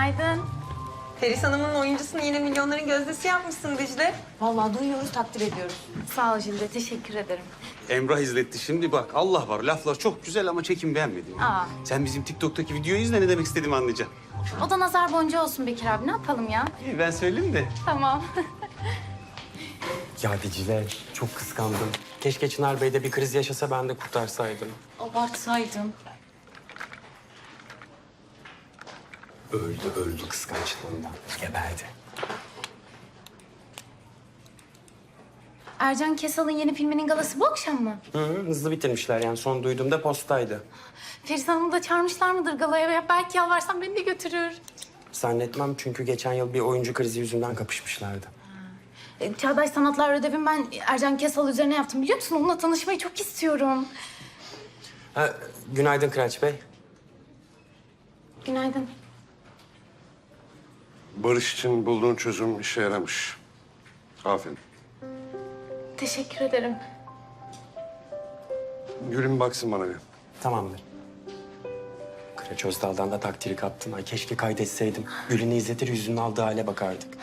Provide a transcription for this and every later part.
Günaydın. Feris Hanım'ın oyuncusunu yine milyonların gözdesi yapmışsın Dicle. Vallahi duyuyoruz, takdir ediyoruz. Sağ ol Jülde, teşekkür ederim. Emrah izletti şimdi bak Allah var laflar çok güzel ama çekim beğenmedim. Aa. Sen bizim TikTok'taki videoyu izle ne demek istediğimi anlayacaksın. O da nazar boncuğu olsun Bekir abi, ne yapalım ya? İyi ben söyleyeyim de. Tamam. Ya Dicle çok kıskandım. Keşke Çınar Bey de bir kriz yaşasa ben de kurtarsaydım. Abartsaydım. Öldü öldü kıskançlığından. Geberdi. Ercan Kesal'ın yeni filminin galası bu akşam mı? Hı, hızlı bitirmişler yani son duyduğumda postaydı. Feris Hanım'ı da çağırmışlar mıdır galaya? Ya Belki yalvarsam beni de götürür. Zannetmem çünkü geçen yıl bir oyuncu krizi yüzünden kapışmışlardı. E, Çağdaş Sanatlar ödevimi ben Ercan Kesal üzerine yaptım biliyor musun? Onunla tanışmayı çok istiyorum. Ha, günaydın Kıraç Bey. Günaydın. Barış için bulduğun çözüm işe yaramış. Aferin. Teşekkür ederim. Gülüm baksın bana bir. Tamamdır. Kıraç Özdal'dan da takdiri kaptım. Ay keşke kaydetseydim. Gülünü izletir yüzünün aldığı hale bakardık.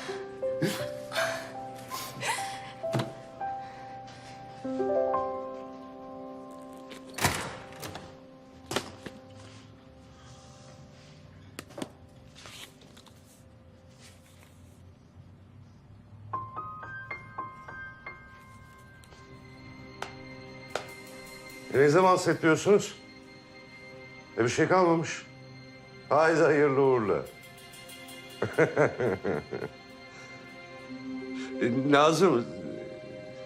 Ne zaman setliyorsunuz? E bir şey kalmamış. Haydi hayırlı uğurlu. E, Nazım,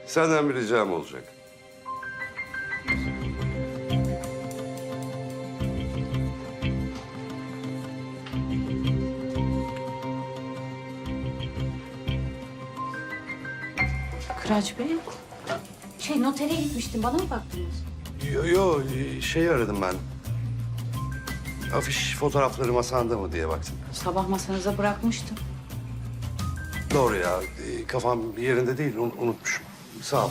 senden bir ricam olacak. Kıraç Bey, şey notere gitmiştim. Bana mı baktınız? Yo, yo şey aradım ben. Afiş fotoğrafları masanda mı diye baktım. Sabah masanıza bırakmıştım. Doğru ya, e, kafam yerinde değil, un- unutmuşum. Sağ ol.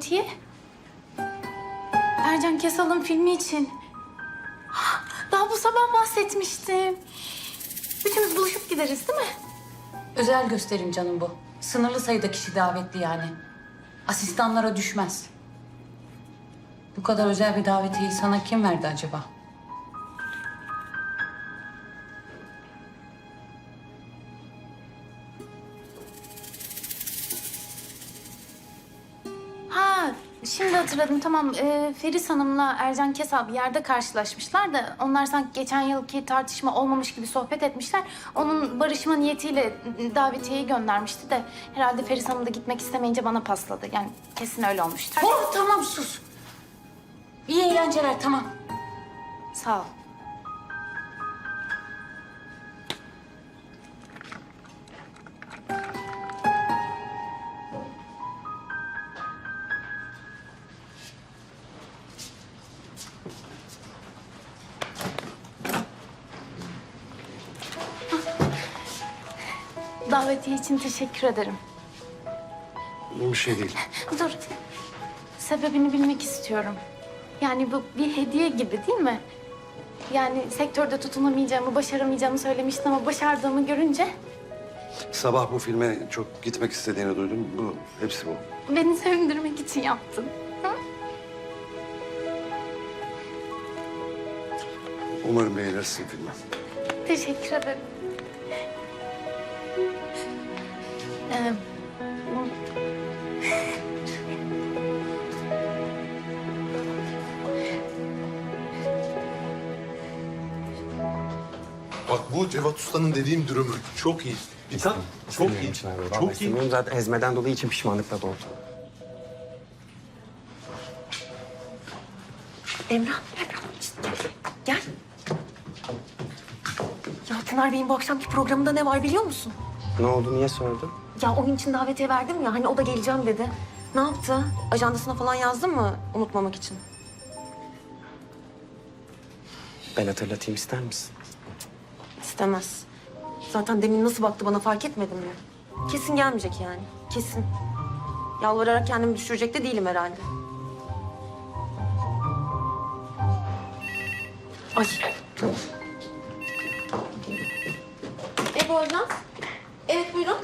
Davetiye. Ercan Kesal'ın filmi için. Ah, Daha bu sabah bahsetmiştim. Üçümüz buluşup gideriz değil mi? Özel gösterim canım bu. Sınırlı sayıda kişi davetli yani. Asistanlara düşmez. Bu kadar özel bir davetiyeyi sana kim verdi acaba? Hatırladım. Tamam, ee, Feris Hanım'la Ercan Kesal bir yerde karşılaşmışlar da... ...onlar sanki geçen yılki tartışma olmamış gibi sohbet etmişler. Onun barışma niyetiyle davetiyeyi göndermişti de... ...herhalde Feris Hanım da gitmek istemeyince bana pasladı. Yani kesin öyle olmuştur. Oh, tamam sus. İyi eğlenceler tamam. Sağ ol. Davetiye için teşekkür ederim. Bir şey değil. Dur. Sebebini bilmek istiyorum. Yani bu bir hediye gibi değil mi? Yani sektörde tutunamayacağımı, başaramayacağımı söylemiştin ama başardığımı görünce Sabah bu filme çok gitmek istediğini duydum. Bu, hepsi bu. Beni sevindirmek için yaptın. Umarım beğenirsin filmi. Teşekkür ederim. Bak bu Cevat Usta'nın dediğim dürümü. Çok iyi. Bir tat. Çok iyi. Çok iyi. zaten ezmeden dolayı için pişmanlıkla doldu. Emrah, Emrah. Gel. Ya Pınar Bey'in bu akşamki programında ne var biliyor musun? Ne oldu niye sordun? Ya oyun için davetiye verdim ya hani o da geleceğim dedi. Ne yaptı? Ajandasına falan yazdın mı unutmamak için? Ben hatırlatayım ister misin? İstemez. Zaten demin nasıl baktı bana fark etmedin mi? Kesin gelmeyecek yani. Kesin. Yalvararak kendimi düşürecek de değilim herhalde. Ay. Ebu Hocam. Evet buyurun.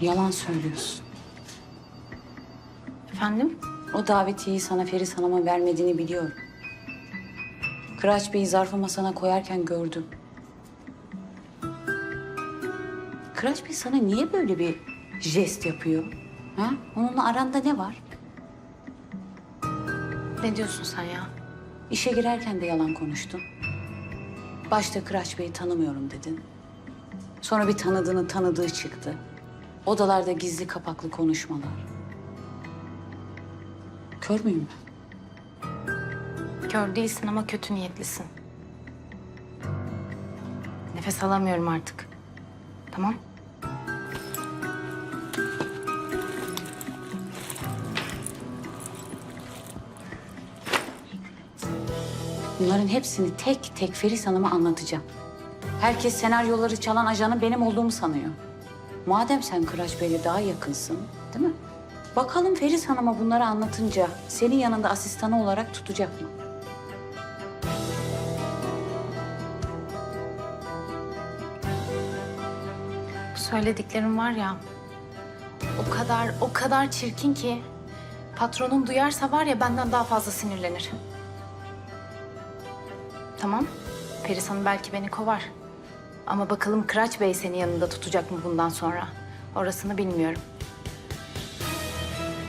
Yalan söylüyorsun. Efendim? O davetiyeyi sana Feris Hanım'a vermediğini biliyorum. Kıraç Bey'i zarfı masana koyarken gördüm. Kıraç Bey sana niye böyle bir jest yapıyor? Ha? Onunla aranda ne var? Ne diyorsun sen ya? İşe girerken de yalan konuştun. Başta Kıraç Bey'i tanımıyorum dedin. Sonra bir tanıdığının tanıdığı çıktı. Odalarda gizli kapaklı konuşmalar. Kör müyüm ben? Kör değilsin ama kötü niyetlisin. Nefes alamıyorum artık. Tamam? Bunların hepsini tek tek Feris Hanım'a anlatacağım. Herkes senaryoları çalan ajanın benim olduğumu sanıyor. Madem sen Kıraç Bey'le daha yakınsın, değil mi? Bakalım Feris Hanım'a bunları anlatınca senin yanında asistanı olarak tutacak mı? Bu söylediklerim var ya... O kadar, o kadar çirkin ki... Patronum duyarsa var ya benden daha fazla sinirlenir. Tamam. Feris Hanım belki beni kovar. Ama bakalım Kıraç Bey seni yanında tutacak mı bundan sonra? Orasını bilmiyorum.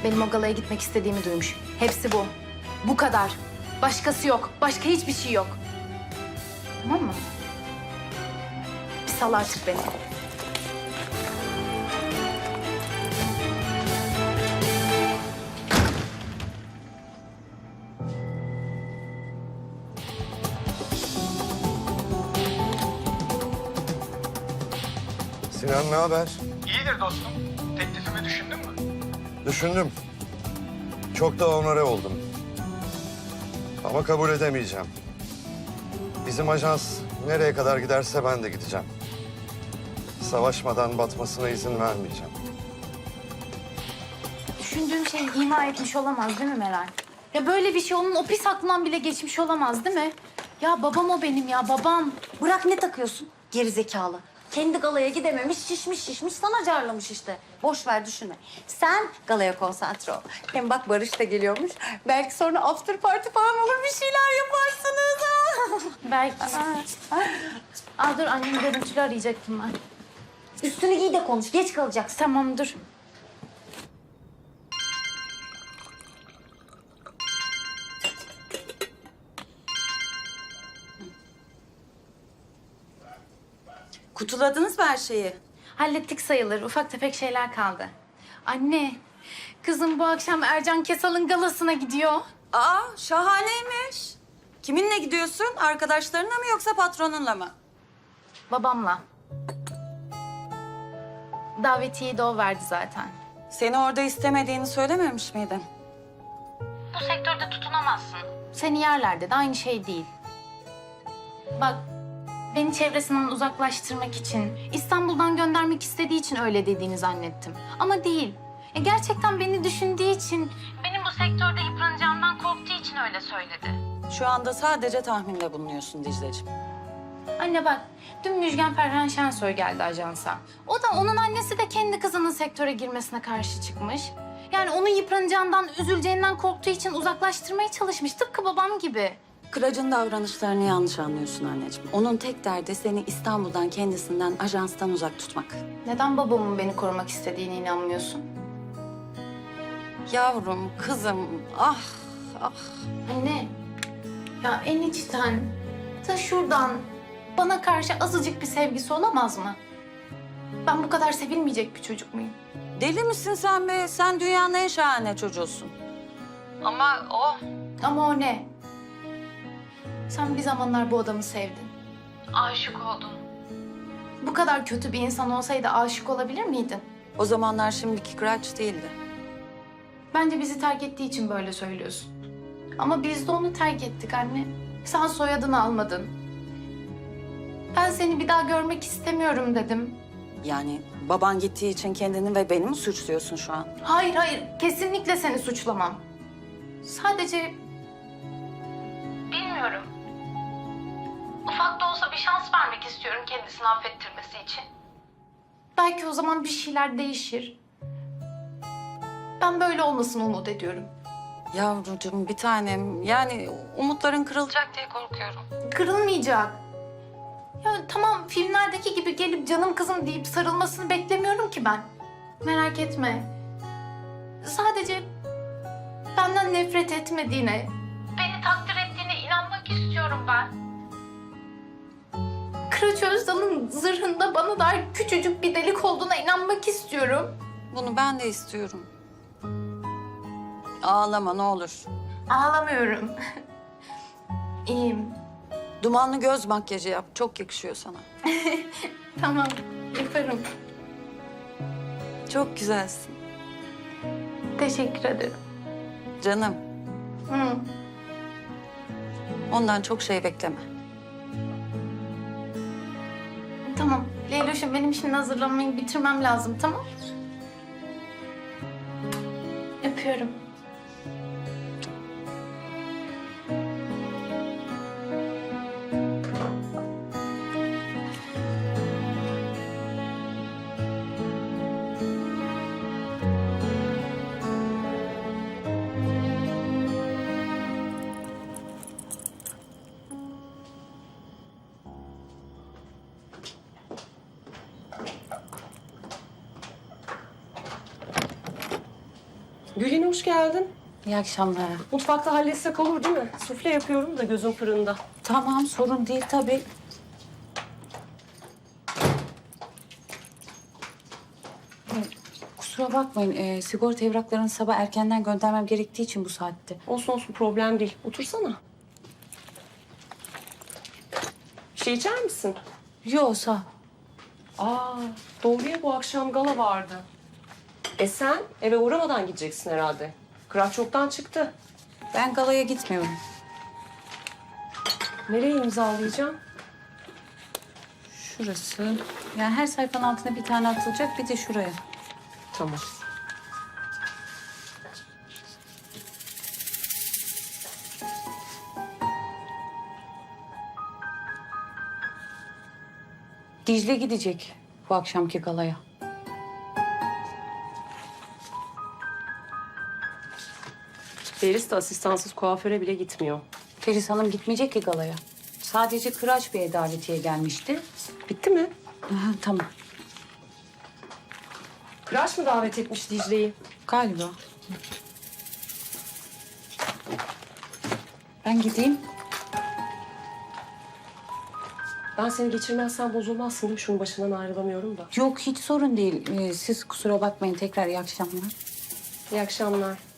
Benim o galaya gitmek istediğimi duymuş. Hepsi bu. Bu kadar. Başkası yok. Başka hiçbir şey yok. Tamam mı? Bir sal artık beni. Sinan ne haber? İyidir dostum. Teklifimi düşündün mü? Düşündüm. Çok da onore oldum. Ama kabul edemeyeceğim. Bizim ajans nereye kadar giderse ben de gideceğim. Savaşmadan batmasına izin vermeyeceğim. Düşündüğüm şeyi ima etmiş olamaz değil mi Meral? Ya böyle bir şey onun o pis aklından bile geçmiş olamaz değil mi? Ya babam o benim ya babam. Bırak ne takıyorsun? Geri zekalı. Kendi galaya gidememiş, şişmiş şişmiş sana carlamış işte. Boş ver düşünme. Sen galaya konsantre ol. Hem bak Barış da geliyormuş. Belki sonra after party falan olur bir şeyler yaparsınız. Belki. Aa, dur annem görüntülü arayacaktım ben. Üstünü giy de konuş. Geç kalacaksın. Tamam dur. Kutuladınız mı her şeyi? Hallettik sayılır. Ufak tefek şeyler kaldı. Anne, kızım bu akşam Ercan Kesal'ın galasına gidiyor. Aa şahaneymiş. Kiminle gidiyorsun? Arkadaşlarınla mı yoksa patronunla mı? Babamla. Davetiyeyi de o verdi zaten. Seni orada istemediğini söylememiş miydin? Bu sektörde tutunamazsın. Seni yerler dedi. Aynı şey değil. Bak, beni çevresinden uzaklaştırmak için, İstanbul'dan göndermek istediği için öyle dediğini zannettim. Ama değil. E, gerçekten beni düşündüğü için benim bu sektörde yıpranacağından korktuğu için öyle söyledi. Şu anda sadece tahminde bulunuyorsun Dicle'ciğim. Anne bak, dün Müjgan Ferhan Şensoy geldi ajansa. O da onun annesi de kendi kızının sektöre girmesine karşı çıkmış. Yani onun yıpranacağından, üzüleceğinden korktuğu için uzaklaştırmaya çalışmış. Tıpkı babam gibi. Kıracın davranışlarını yanlış anlıyorsun anneciğim. Onun tek derdi seni İstanbul'dan kendisinden, ajanstan uzak tutmak. Neden babamın beni korumak istediğine inanmıyorsun? Yavrum, kızım, ah, ah. Anne, ya en içten, ta şuradan bana karşı azıcık bir sevgisi olamaz mı? Ben bu kadar sevilmeyecek bir çocuk muyum? Deli misin sen be? Sen dünyanın en şahane çocuğusun. Ama o... Ama o ne? Sen bir zamanlar bu adamı sevdin. Aşık oldun. Bu kadar kötü bir insan olsaydı aşık olabilir miydin? O zamanlar şimdiki Kıraç değildi. Bence bizi terk ettiği için böyle söylüyorsun. Ama biz de onu terk ettik anne. Sen soyadını almadın. Ben seni bir daha görmek istemiyorum dedim. Yani baban gittiği için kendini ve beni mi suçluyorsun şu an? Hayır hayır kesinlikle seni suçlamam. Sadece bilmiyorum. Ufak da olsa bir şans vermek istiyorum kendisini affettirmesi için. Belki o zaman bir şeyler değişir. Ben böyle olmasını umut ediyorum. Yavrucuğum bir tanem yani umutların kırılacak diye korkuyorum. Kırılmayacak. Ya tamam filmlerdeki gibi gelip canım kızım deyip sarılmasını beklemiyorum ki ben. Merak etme. Sadece benden nefret etmediğine, beni takdir ettiğine inanmak istiyorum ben. Kıraç Özdal'ın zırhında bana dair küçücük bir delik olduğuna inanmak istiyorum. Bunu ben de istiyorum. Ağlama ne olur. Ağlamıyorum. İyiyim. Dumanlı göz makyajı yap. Çok yakışıyor sana. Tamam, yaparım. Çok güzelsin. Teşekkür ederim. Canım Hı. ondan çok şey bekleme. Tamam. Leyloş'um benim şimdi hazırlanmayı bitirmem lazım tamam Öpüyorum. İyi akşamlar. Mutfakta halletsek olur değil mi? Sufle yapıyorum da gözüm fırında. Tamam sorun değil tabii. Kusura bakmayın. e, sigorta evraklarını sabah erkenden göndermem gerektiği için bu saatte. Olsun olsun problem değil. Otursana. Bir şey içer misin? Yok sağ ol. Aa, doğruya bu akşam gala vardı. E sen eve uğramadan gideceksin herhalde. Kıraç çoktan çıktı. Ben galaya gitmiyorum. Nereye imzalayacağım? Şurası. Yani her sayfanın altına bir tane atılacak bir de şuraya. Tamam. Dicle gidecek bu akşamki galaya. Feris de asistansız kuaföre bile gitmiyor. Feris Hanım gitmeyecek ki galaya. Sadece Kıraç Bey'e davetiye gelmişti. Bitti mi? Aha, tamam. Kıraç mı davet etmiş Dicle'yi? Galiba. Ben gideyim. Ben seni geçirmezsem bozulmazsın değil mi? Şunun başından ayrılamıyorum da. Yok hiç sorun değil. Ee, siz kusura bakmayın. Tekrar iyi akşamlar. İyi akşamlar.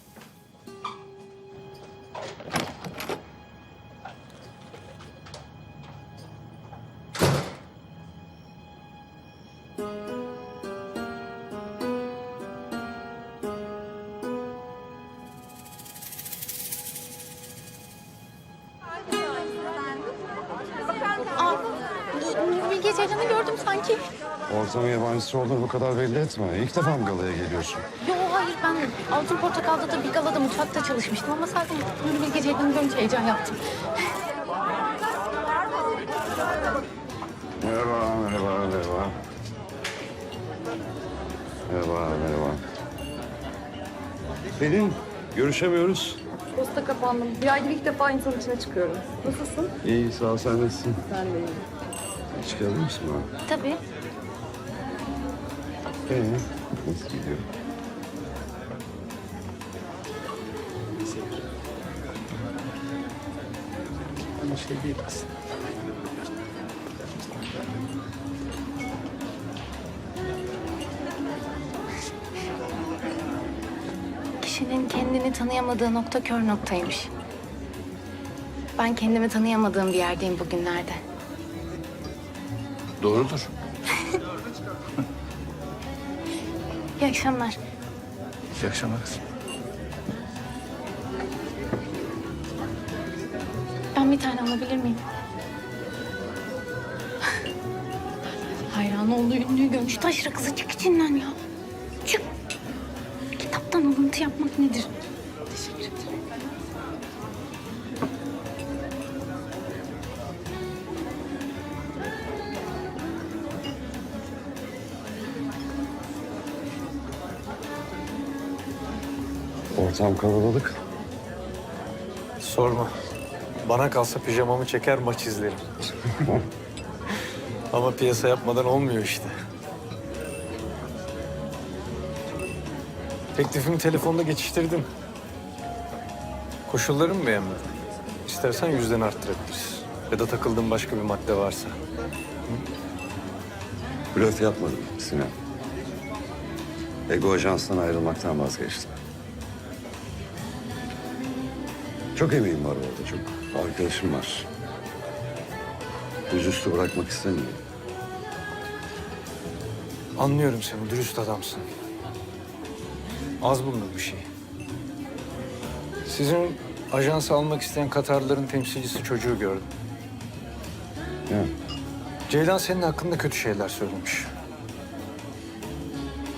Yabancısı olduğunu bu kadar belli etme. İlk defa mı galaya geliyorsun? Yo hayır ben Altın Portakal'da da bir galada mutfakta çalışmıştım ama sadece Nuri Bilge Ceylan'ı görünce heyecan yaptım. Merhaba, merhaba, merhaba. Merhaba, merhaba. Pelin, görüşemiyoruz. Posta kapandım. Bir aydır ilk defa insanın içine çıkıyorum. Nasılsın? İyi, sağ ol, sen nasılsın? Ben de iyiyim. Çıkabilir misin bana? Tabii. Ee, nasıl gidiyor? Bir şey değil aslında. Kişinin kendini tanıyamadığı nokta kör noktaymış. Ben kendimi tanıyamadığım bir yerdeyim bugünlerde. Doğrudur. İyi akşamlar. İyi akşamlar. Ben bir tane alabilir miyim? Hayran olduğu ünlüyü görmüş. Taşra kızı çık içinden ya. Çık. Kitaptan alıntı yapmak nedir? Ortam kalabalık. Sorma. Bana kalsa pijamamı çeker maç izlerim. Ama piyasa yapmadan olmuyor işte. Teklifimi telefonda geçiştirdim. Koşullarımı beğenmedim. İstersen yüzden arttırabiliriz. Ya da takıldığın başka bir madde varsa. Blöf yapmadım Sinan. Ego Ajans'tan ayrılmaktan vazgeçtim. Çok emeğim var orada, çok arkadaşım var. Yüzüstü bırakmak istemiyorum. Anlıyorum seni, dürüst adamsın. Az bulunur bir şey. Sizin ajansı almak isteyen Katarlıların temsilcisi çocuğu gördüm. Ya, Ceylan senin hakkında kötü şeyler söylemiş.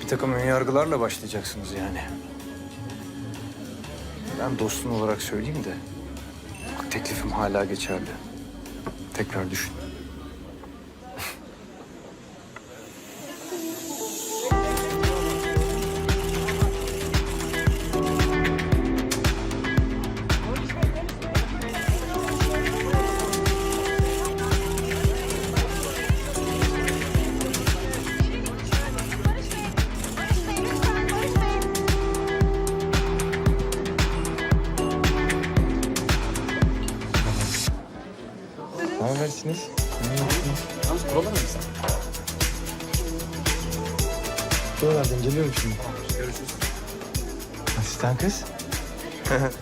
Bir takım önyargılarla başlayacaksınız yani. Ben dostun olarak söyleyeyim de... Bak teklifim hala geçerli. Tekrar düşün.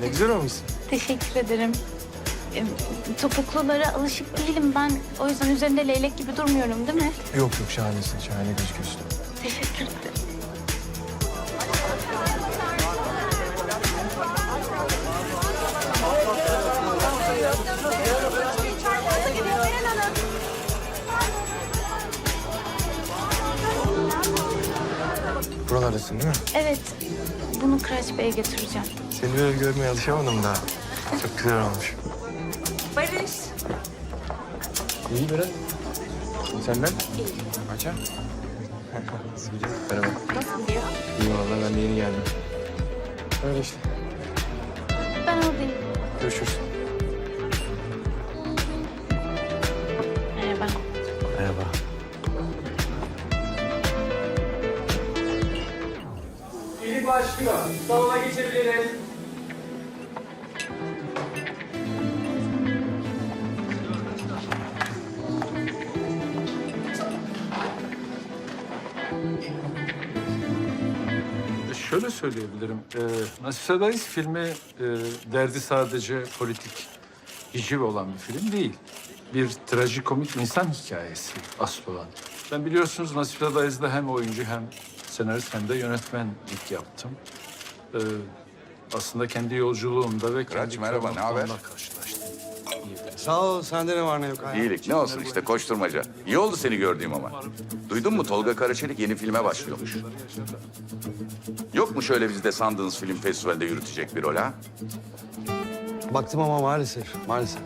Ne güzel olmuşsun. Teşekkür ederim. Em, Topuklulara alışık değilim ben. O yüzden üzerinde leylek gibi durmuyorum değil mi? Yok yok şahanesin, şahane gözüküyorsun. Teşekkür ederim. Buralardasın değil mi? Evet, bunu Kıraç Bey'e götüreceğim. Seni böyle görmeye alışamadım daha. Çok güzel olmuş. Barış. İyi Berat. Senden? Aça. Sude. Merhaba. Nasıl gidiyor? İyi vallahi ben de yeni geldim. Öyle işte. Ben oradayım. Görüşürüz. Şöyle söyleyebilirim. Ee, Nasife Dayız filmi e, derdi sadece politik hiciv olan bir film değil. Bir trajikomik insan hikayesi asıl olan. Ben biliyorsunuz Nasife Dayız'da hem oyuncu hem senarist hem de yönetmenlik yaptım. Ee, aslında kendi yolculuğumda ve kendi merhaba, ne haber? karşılaştım. Sağ ol. Sende ne var ne yok hayatım? İyilik ne olsun işte koşturmaca. İyi oldu seni gördüğüm ama. Duydun mu Tolga Karaçelik yeni filme başlıyormuş. Yok mu şöyle bizde sandığınız film festivalde yürütecek bir rol ha? Baktım ama maalesef. Maalesef.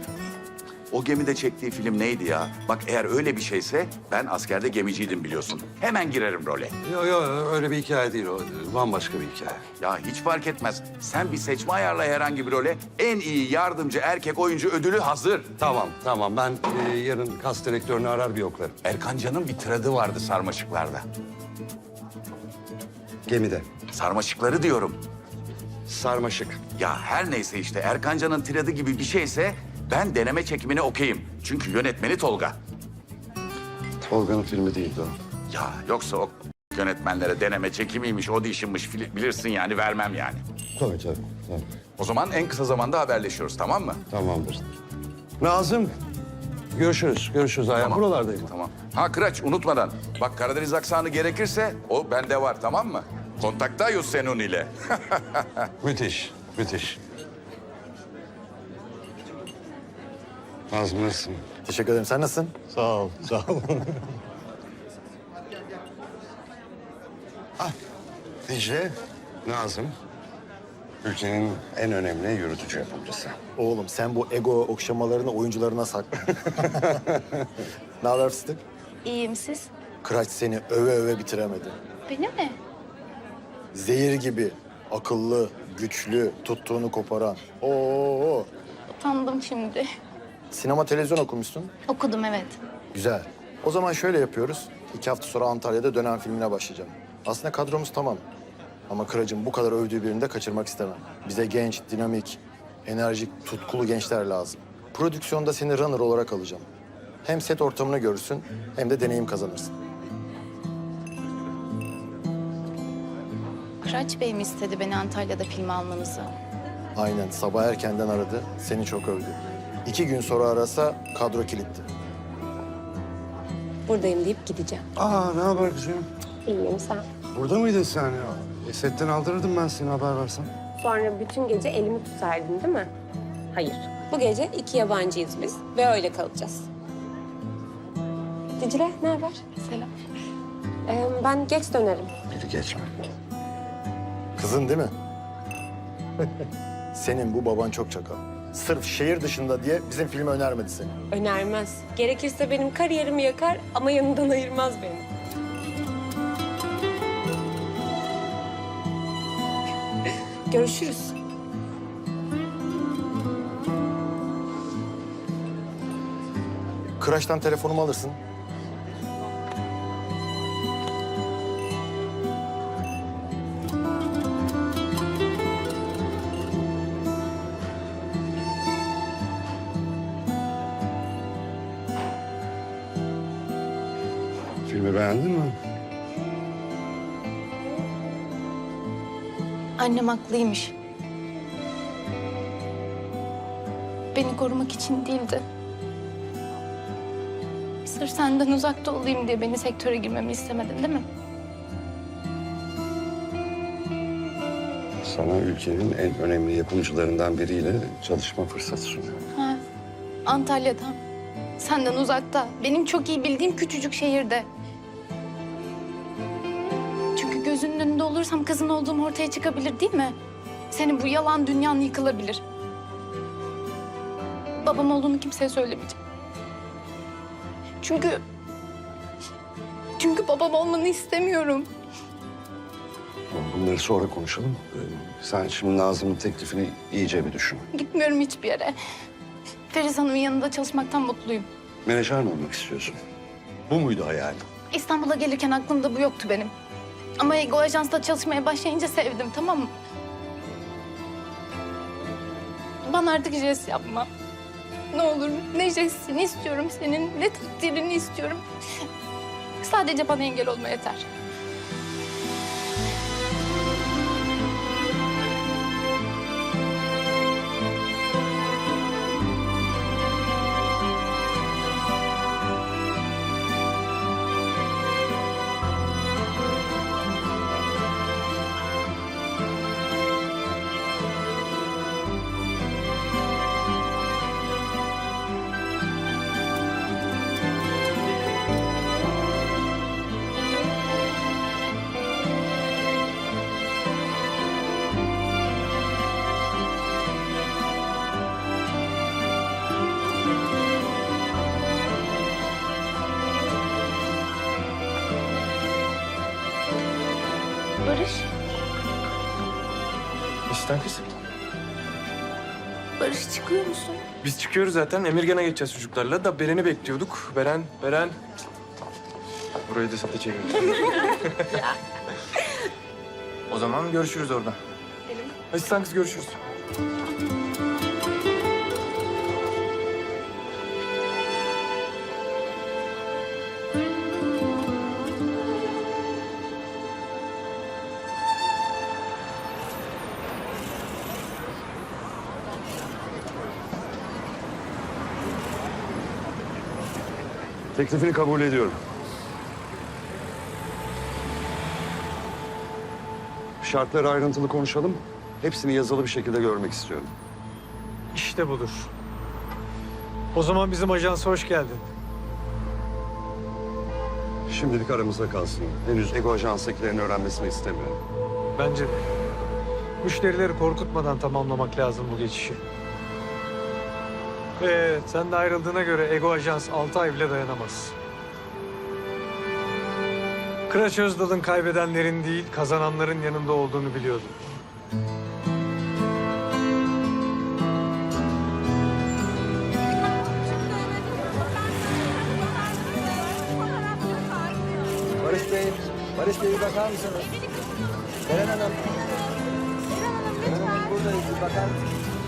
O gemide çektiği film neydi ya? Bak eğer öyle bir şeyse ben askerde gemiciydim biliyorsun. Hemen girerim role. Yok yok öyle bir hikaye değil o. Bambaşka bir hikaye. Ya hiç fark etmez. Sen bir seçme ayarla herhangi bir role. En iyi yardımcı erkek oyuncu ödülü hazır. Tamam tamam ben e, yarın kas direktörünü arar bir yoklarım. Erkan Can'ın bir tiradı vardı sarmaşıklarda. Gemide. Sarmaşıkları diyorum. Sarmaşık. Ya her neyse işte Erkan Can'ın tiradı gibi bir şeyse ben deneme çekimine okeyim. Çünkü yönetmeni Tolga. Tolga'nın filmi değildi o. Ya yoksa o yönetmenlere deneme çekimiymiş, audition'mış fili- bilirsin yani vermem yani. Tabii tabii. tabii. O zaman en kısa zamanda haberleşiyoruz tamam mı? Tamamdır. Nazım. Görüşürüz. Görüşürüz. Tamam. buralardayım. Tamam. Ha Kıraç unutmadan. Bak Karadeniz aksanı gerekirse o bende var tamam mı? Kontaktayız senin ile. Müthiş. Müthiş. Nazım nasılsın? Teşekkür ederim. Sen nasılsın? Sağ ol. Sağ ol. ah, Dicle, Nazım. Ülkenin en önemli yürütücü yapımcısı. Oğlum sen bu ego okşamalarını oyuncularına sakla. ne haber fıstık? İyiyim siz? Kıraç seni öve öve bitiremedi. Beni mi? Zehir gibi akıllı, güçlü, tuttuğunu koparan. Oo. Utandım şimdi. Sinema televizyon okumuşsun. Okudum evet. Güzel. O zaman şöyle yapıyoruz. İki hafta sonra Antalya'da dönem filmine başlayacağım. Aslında kadromuz tamam. Ama Kıraç'ın bu kadar övdüğü birini de kaçırmak istemem. Bize genç, dinamik, enerjik, tutkulu gençler lazım. Prodüksiyonda seni runner olarak alacağım. Hem set ortamını görürsün hem de deneyim kazanırsın. Kıraç Bey mi istedi beni Antalya'da film almanızı? Aynen sabah erkenden aradı, seni çok övdü. İki gün sonra arasa kadro kilitli. Buradayım deyip gideceğim. Aa, ne haber kızım? İyiyim sen. Burada mıydın sen ya? E, setten aldırırdım ben seni haber versen. Sonra bütün gece elimi tutardın değil mi? Hayır. Bu gece iki yabancıyız biz ve öyle kalacağız. Dicle ne haber? Selam. Ee, ben geç dönerim. Biri geçme. Kızın değil mi? Senin bu baban çok çakal. Sırf şehir dışında diye bizim filmi önermedi seni. Önermez. Gerekirse benim kariyerimi yakar ama yanından ayırmaz beni. Görüşürüz. Kıraç'tan telefonumu alırsın. Filmi beğendin mi? Annem haklıymış. Beni korumak için değildi. Sırf senden uzakta olayım diye beni sektöre girmemi istemedin değil mi? Sana ülkenin en önemli yapımcılarından biriyle çalışma fırsatı sunuyor. Ha, Antalya'da. Senden uzakta. Benim çok iyi bildiğim küçücük şehirde. Olursam kızın olduğum ortaya çıkabilir değil mi? Senin bu yalan dünyan yıkılabilir. Babam olduğunu kimseye söylemeyeceğim. Çünkü... Çünkü babam olmanı istemiyorum. Bunları sonra konuşalım. Ee, Sen şimdi Nazım'ın teklifini iyice bir düşün. Gitmiyorum hiçbir yere. Feriz Hanım'ın yanında çalışmaktan mutluyum. Menajer mi olmak istiyorsun? Bu muydu hayalin? İstanbul'a gelirken aklımda bu yoktu benim. Ama Ego Ajans'ta çalışmaya başlayınca sevdim tamam mı? Bana artık jest yapma. Ne olur ne jestini istiyorum senin, ne takdirini istiyorum. Sadece bana engel olma yeter. Aslan kız. Barış çıkıyor musun? Biz çıkıyoruz zaten. Emirgan'a geçeceğiz çocuklarla da Beren'i bekliyorduk. Beren, Beren. Burayı da satacağım. o zaman görüşürüz orada. Aslan kız görüşürüz. Teklifini kabul ediyorum. Şartları ayrıntılı konuşalım. Hepsini yazılı bir şekilde görmek istiyorum. İşte budur. O zaman bizim ajansa hoş geldin. Şimdilik aramızda kalsın. Henüz Ego Ajans'takilerin öğrenmesini istemiyorum. Bence de. Müşterileri korkutmadan tamamlamak lazım bu geçişi. Ee, sen de ayrıldığına göre Ego Ajans altı ay bile dayanamaz. Kıraç Özdal'ın kaybedenlerin değil, kazananların yanında olduğunu biliyordum. Barış Bey, Barış Bey bakar mısınız? Beren Hanım. Beren Hanım buradayız, bakar mısınız?